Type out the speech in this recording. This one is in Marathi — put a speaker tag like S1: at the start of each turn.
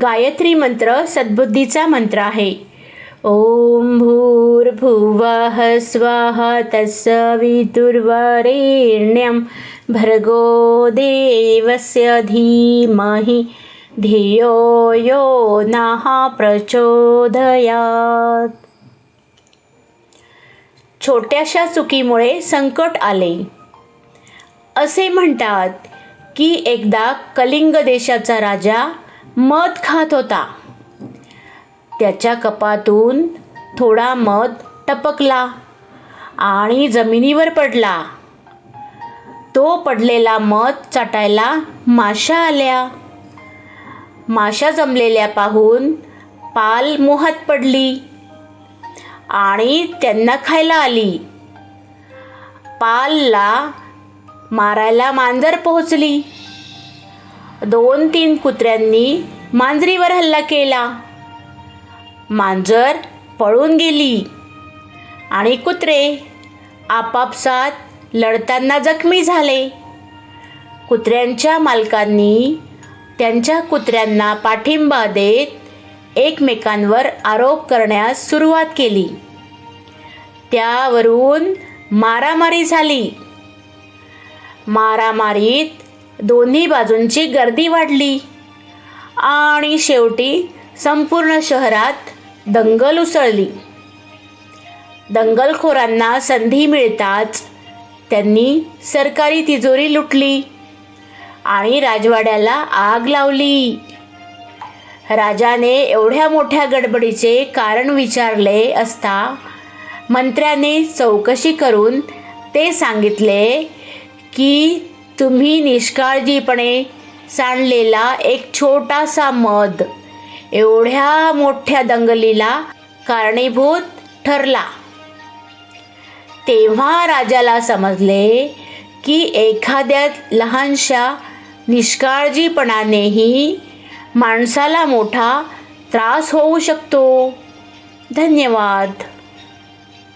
S1: गायत्री मंत्र सद्बुद्धीचा मंत्र आहे. ओम भूर्भुवः स्वाहा तत्सवितुर्वरेण्यं भर्गो देवस्य धीमहि धियो यो नः प्रचोदयात्. छोट्याशा चुकीमुळे संकट आले. असे म्हणतात की एकदा कलिंग देशाचा राजा मध खात होता. त्याच्या कपातून थोडा मध टपकला आणि जमिनीवर पडला. तो पडलेला मध चाटायला माशा आल्या. माशा जमलेल्या पाहून पाल मोहात पडली आणि त्यांना खायला आली. पालला मारायला मांजर पोहोचली. दोन तीन कुत्र्यांनी मांजरीवर हल्ला केला. मांजर पळून गेली आणि कुत्रे आपापसात लढताना जखमी झाले. कुत्र्यांच्या मालकांनी त्यांच्या कुत्र्यांना पाठिंबा देत एकमेकांवर आरोप करण्यास सुरुवात केली. त्यावरून मारामारी झाली. मारामारीत दोन्ही बाजूंची गर्दी वाढली. आणि शेवटी संपूर्ण शहरात दंगल उसळली. दंगलखोरांना संधी मिळताच त्यांनी सरकारी तिजोरी लुटली आणि राजवाड्याला आग लावली. राजाने एवढ्या मोठ्या गडबडीचे कारण विचारले असता मंत्र्याने चौकशी करून ते सांगितले की तुम्ही निष्काळजीपणे सांडलेला एक छोटासा मध एवढ्या मोठ्या दंगलीला कारणीभूत ठरला. तेव्हा राजाला समजले की एखाद्या लहानशा निष्काळजीपणानेही माणसाला मोठा त्रास होऊ शकतो. धन्यवाद.